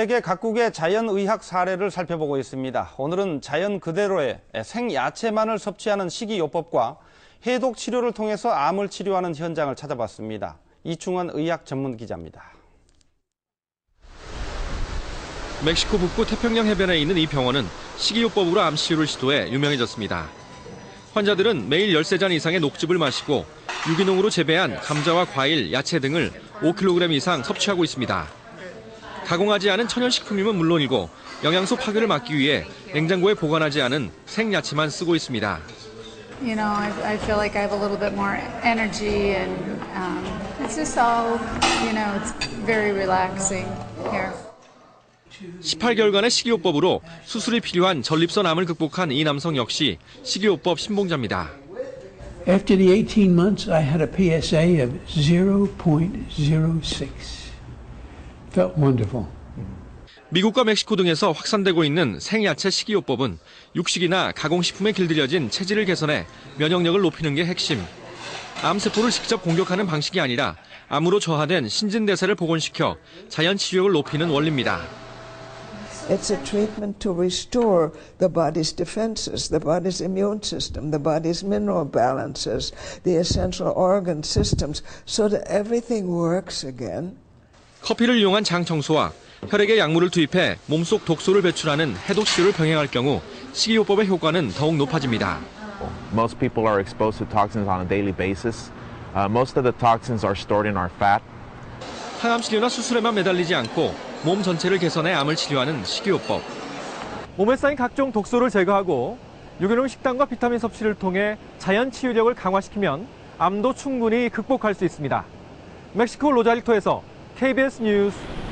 세계 각국의 자연의학 사례를 살펴보고 있습니다. 오늘은 자연 그대로의 생야채만을 섭취하는 식이요법과 해독 치료를 통해서 암을 치료하는 현장을 찾아봤습니다. 이충원 의학 전문 기자입니다. 멕시코 북부 태평양 해변에 있는 이 병원은 식이요법으로 암 치료를 시도해 유명해졌습니다. 환자들은 매일 13잔 이상의 녹즙을 마시고 유기농으로 재배한 감자와 과일, 야채 등을 5kg 이상 섭취하고 있습니다. 가공하지 않은 천연식품임은 물론이고 영양소 파괴를 막기 위해 냉장고에 보관하지 않은 생야채만 쓰고 있습니다. You know, I, I feel like I have a little bit more energy, and um, it's just all, you know, it's very relaxing here. 18개월간의 식이요법으로 수술이 필요한 전립선 암을 극복한 이 남성 역시 식이요법 신봉자입니다. After the 18 months, I had a PSA of 0.06. Felt wonderful. 미국과 멕시코 등에서 확산되고 있는 생야채 식이요법은 육식이나 가공식품에 길들여진 체질을 개선해 면역력을 높이는 게 핵심. 암세포를 직접 공격하는 방식이 아니라 암으로 저하된 신진대사를 복원시켜 자연 치료력을 높이는 원리입니다. It's a treatment to restore the body's defenses, the body's immune system, the body's mineral balances, the essential organ systems, so that everything works again. 커피를 이용한 장 청소와 혈액에 약물을 투입해 몸속 독소를 배출하는 해독 치료를 병행할 경우 식이요법의 효과는 더욱 높아집니다. Most people are exposed to toxins on a daily basis. Uh, most of the toxins are stored in our fat. 항암 치료나 수술에만 매달리지 않고 몸 전체를 개선해 암을 치료하는 식이요법. 몸에 쌓인 각종 독소를 제거하고 유기농 식단과 비타민 섭취를 통해 자연 치유력을 강화시키면 암도 충분히 극복할 수 있습니다. 멕시코 로자리토에서 KBS News.